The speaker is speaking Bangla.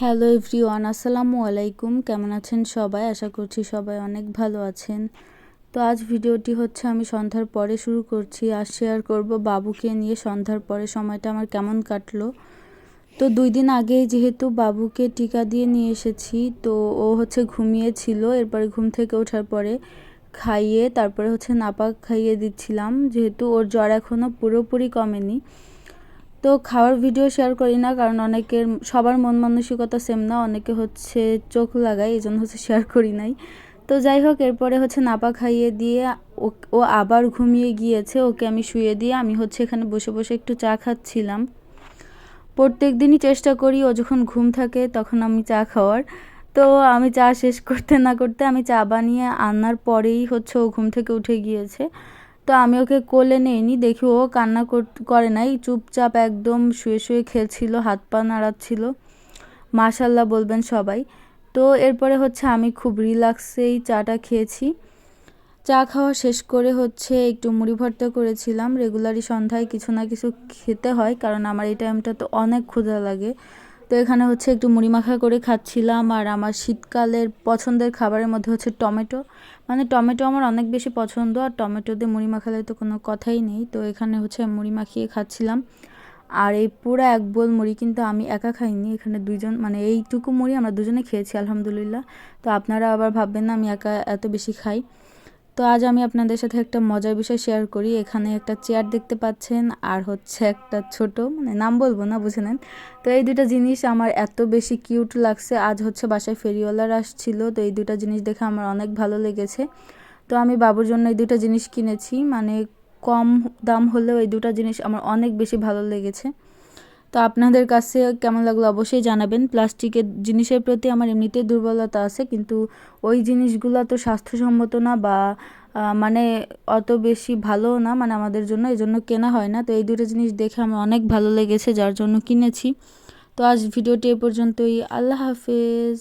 হ্যালো এভরিওয়ান, আসসালামু আলাইকুম। কেমন আছেন সবাই? আশা করছি সবাই অনেক ভালো আছেন। তো আজ ভিডিওটি হচ্ছে আমি সন্ধ্যার পরে শুরু করছি। আর শেয়ার করব বাবুকে নিয়ে। সন্ধ্যার পরে সময়টা আমার কেমন কাটলো। তো দুই দিন আগেই যেহেতু বাবুকে টিকা দিয়ে নিয়ে এসেছি, তো ও হচ্ছে ঘুমিয়েছিল। এরপরে ঘুম থেকে ওঠার পরে খাইয়ে, তারপরে হচ্ছে নাপাক খাইয়ে দিচ্ছিলাম। যেহেতু ওর জ্বর এখনও পুরোপুরি কমেনি। তো খাওয়ার ভিডিও শেয়ার করি না, কারণ অনেকের সবার মন মানসিকতা সেম না, অনেকে হচ্ছে চোখ লাগায় এই জন্য হচ্ছে শেয়ার করি নাই। তো যাই হোক, এরপরে হচ্ছে নাপা খাইয়ে দিয়ে ও আবার ঘুমিয়ে গিয়েছে, ওকে আমি শুয়ে দিয়ে আমি হচ্ছে এখানে বসে বসে একটু চা খাচ্ছিলাম। প্রত্যেক দিনই চেষ্টা করি, ও যখন ঘুম থাকে তখন আমি চা খাওয়ার। তো আমি চা শেষ করতে না করতে আমি চা বানিয়ে আনার পরেই হচ্ছে ও ঘুম থেকে উঠে গিয়েছে। তো আমি ওকে কোলে নিইনি, দেখি ও কান্না করে নাই, চুপচাপ একদম শুয়ে শুয়ে খেলছিল, হাত পা নাড়াচ্ছিল। মাশাল্লাহ বলবেন সবাই। তো এরপরে হচ্ছে আমি খুব রিল্যাক্সেই চাটা খেয়েছি। চা খাওয়া শেষ করে হচ্ছে একটু মুড়ি ভর্তা করেছিলাম। রেগুলারই সন্ধ্যায় কিছু না কিছু খেতে হয়, কারণ আমার এই টাইমটা তো অনেক ক্ষুধা লাগে। তো এখানে হচ্ছে একটু মুড়ি মাখা করে খাচ্ছিলাম আর আমার শীতকালের পছন্দের খাবারের মধ্যে হচ্ছে টমেটো। মানে টমেটো আমার অনেক বেশি পছন্দ আর টমেটো দিয়ে মুড়ি মাখালে তো কোনো কথাই নেই। তো এখানে হচ্ছে মুড়ি মাখিয়ে খাচ্ছিলাম। আর এই পুরো এক বোল মুড়ি কিন্তু আমি একা খাইনি। এখানে দুইজন মানে এইটুকু মুড়ি আমরা দুজনে খেয়েছি, আলহামদুলিল্লাহ। তো আপনারা আবার ভাববেন না আমি একা এত বেশি খাই। তো আজ আমি আপনাদের সাথে একটা মজার বিষয় শেয়ার করি। এখানে একটা চেয়ার দেখতে পাচ্ছেন আর হচ্ছে একটা ছোট মানে নাম বলব না, বুঝে নেন। তো এই দুটা জিনিস আমার এত বেশি কিউট লাগছে। আজ হচ্ছে বাসায় ফেরিওয়ালার আসছিল, তো এই দুটা জিনিস দেখে আমার অনেক ভালো লেগেছে। তো আমি বাবুর জন্য এই দুটা জিনিস কিনেছি মানে কম দাম হলেও এই দুটা জিনিস আমার অনেক বেশি ভালো লেগেছে। তো আপনাদের কাছে কেমন লাগল অবশ্যই জানাবেন। প্লাস্টিকের জিনিসের প্রতি আমার এমনিতেই দুর্বলতা আছে, কিন্তু ওই জিনিসগুলো তো স্বাস্থ্যসম্মত না বা মানে অত বেশি ভালো না মানে আমাদের জন্য এই জন্য কেনা হয় না। তো এই দুটো জিনিস দেখে আমার অনেক ভালো লেগেছে, যার জন্য কিনেছি। তো আজ ভিডিওটি এ পর্যন্তই। আল্লাহ হাফেজ।